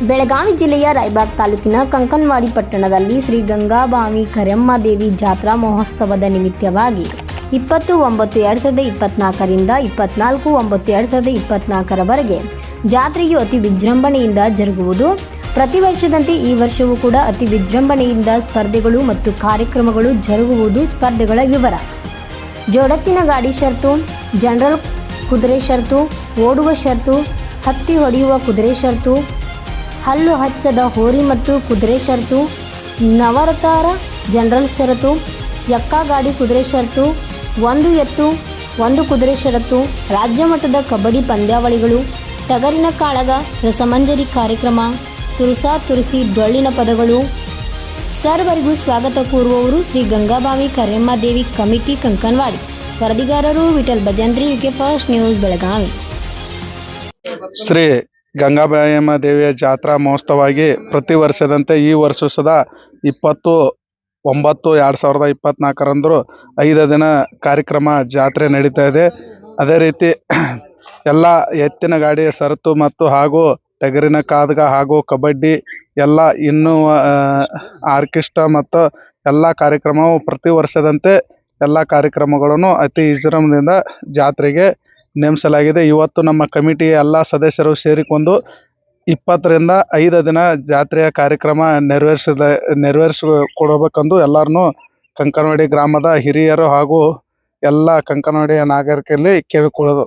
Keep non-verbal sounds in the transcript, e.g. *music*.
ಬೆಳಗಾವಿ ಜಿಲ್ಲೆಯ ರಾಯಬಾಗ್ ತಾಲೂಕಿನ ಕಂಕನ್ವಾಡಿ ಪಟ್ಟಣದಲ್ಲಿ ಶ್ರೀ ಗಂಗಾಭಾವಿ ಕರೆಮ್ಮ ದೇವಿ ಜಾತ್ರಾ ಮಹೋತ್ಸವದ ನಿಮಿತ್ತವಾಗಿ ಇಪ್ಪತ್ತು ಒಂಬತ್ತು ಎರಡು ಸಾವಿರದ ಇಪ್ಪತ್ನಾಲ್ಕರಿಂದ ಇಪ್ಪತ್ನಾಲ್ಕು ಒಂಬತ್ತು ಎರಡು ಸಾವಿರದ ಇಪ್ಪತ್ನಾಲ್ಕರವರೆಗೆ ಜಾತ್ರೆಯು ಅತಿ ವಿಜೃಂಭಣೆಯಿಂದ ಜರುಗುವುದು. ಪ್ರತಿ ವರ್ಷದಂತೆ ಈ ವರ್ಷವೂ ಕೂಡ ಅತಿ ವಿಜೃಂಭಣೆಯಿಂದ ಸ್ಪರ್ಧೆಗಳು ಮತ್ತು ಕಾರ್ಯಕ್ರಮಗಳು ಜರುಗುವುದು ಸ್ಪರ್ಧೆಗಳ ವಿವರ. ಜೋಡತ್ತಿನ ಗಾಡಿ ಷರತ್ತು, ಜನರಲ್ ಕುದುರೆ ಷರತ್ತು, ಓಡುವ ಷರ್ತು ಹತ್ತಿ ಹೊಡೆಯುವ ಕುದುರೆ ಷರತ್ತು ಹಲ್ಲು ಹಚ್ಚದ ಹೋರಿ ಮತ್ತು ಕುದುರೆ ಷರತ್ತು ನವರತಾರ ಜನರಲ್ ಷರತ್ತು ಗಾಡಿ ಕುದುರೆ ಷರತ್ತು ಒಂದು ಎತ್ತು, ಒಂದು ಕುದುರೆ ಷರತ್ತು ರಾಜ್ಯ ಮಟ್ಟದ ಕಬಡ್ಡಿ ಪಂದ್ಯಾವಳಿಗಳು, ಟಗರಿನ ಕಾಳಗ ರಸಮಂಜರಿ ಕಾರ್ಯಕ್ರಮ, ತುರುಸಾ ತುರುಸಿ ಡೊಳ್ಳಿನ ಪದಗಳು. ಸರ್ವರಿಗೂ ಸ್ವಾಗತ ಕೋರುವವರು Shri Gangabavi Karemma Devi committee Kankanwadi. ವರದಿಗಾರರು Vithal Bhajandri UK first news Belagavi. Shri Gangabayamma ದೇವಿಯ ಜಾತ್ರಾ ಮಹೋತ್ಸವವಾಗಿ ಪ್ರತಿ ವರ್ಷದಂತೆ ಈ ವರ್ಷ ಸದಾ ಇಪ್ಪತ್ತು, ಒಂಬತ್ತು, ಎರಡು ಸಾವಿರದ ಇಪ್ಪತ್ನಾಲ್ಕರಂದು ಐದು ದಿನ ಕಾರ್ಯಕ್ರಮ ಜಾತ್ರೆ ನಡೀತಾ ಇದೆ. ಅದೇ ರೀತಿ *clears throat* ಎಲ್ಲ ಎತ್ತಿನ ಗಾಡಿಯ ಸರತು ಮತ್ತು ಹಾಗೂ ಟಗರಿನ ಕಾದ್ಗ ಹಾಗೂ ಕಬಡ್ಡಿ ಎಲ್ಲ ಇನ್ನೂ ಆರ್ಕೆಸ್ಟ್ರಾ ಮತ್ತು ಎಲ್ಲ ಕಾರ್ಯಕ್ರಮವು ಪ್ರತಿ ವರ್ಷದಂತೆ ಎಲ್ಲ ಕಾರ್ಯಕ್ರಮಗಳನ್ನು ಅತಿ ವಿಜೃಂಭಣೆಯಿಂದ ಜಾತ್ರೆಗೆ ನೇಮಿಸಲಾಗಿದೆ. ಇವತ್ತು ನಮ್ಮ ಕಮಿಟಿಯ ಎಲ್ಲ ಸದಸ್ಯರು ಸೇರಿಕೊಂಡು ಇಪ್ಪತ್ತರಿಂದ ಐದು ದಿನ ಜಾತ್ರೆಯ ಕಾರ್ಯಕ್ರಮ ನೆರವೇರಿಸಿದ ನೆರವೇರಿಸಿ ಕೊಡಬೇಕೆಂದು ಎಲ್ಲರನ್ನೂ ಕಂಕನವಾಡಿ ಗ್ರಾಮದ ಹಿರಿಯರು ಹಾಗೂ ಎಲ್ಲ ಕಂಕನವಾಡಿಯ ನಾಗರಿಕರಲ್ಲಿ ಕೇಳಿಕೊಳ್ಳೋದು.